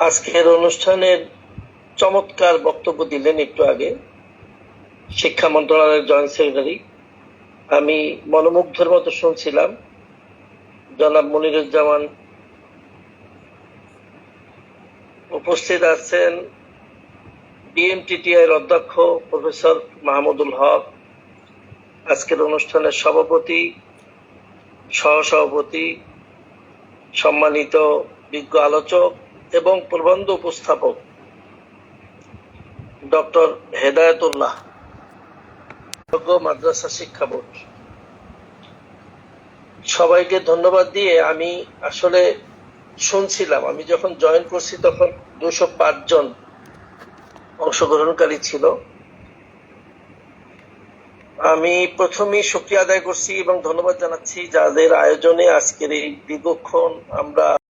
আজকের অনুষ্ঠানের চমৎকার বক্তব্য দিলেন একটু আগে শিক্ষা মন্ত্রণালয়ের জয়েন্ট সেক্রেটারি। আমি মনোমুগ্ধের মতো শুনছিলাম। জনাব মনিরুজ্জামান উপস্থিত আছেন। বিএমটিটিআই এর অধ্যক্ষ প্রফেসর মাহমুদুল হক। আজকের অনুষ্ঠানের সভাপতি, সহসভাপতি, সম্মানিত বিজ্ঞ আলোচক এবং প্রবন্ধ উপস্থাপক ডক্টর হেদায়তুল্লাহ মাদ্রাসা শিক্ষা বোর্ড। সবাইকে ধন্যবাদ দিয়ে আমি আসলে শুনছিলাম, আমি যখন জয়েন করছি তখন দুশো জন অংশগ্রহণকারী ছিল। আমি প্রথমেই শুক্রিয়া আদায় করছি এবং ধন্যবাদ জানাচ্ছি যাদের আয়োজনে আজকের এই দীর্ঘক্ষণ আমরা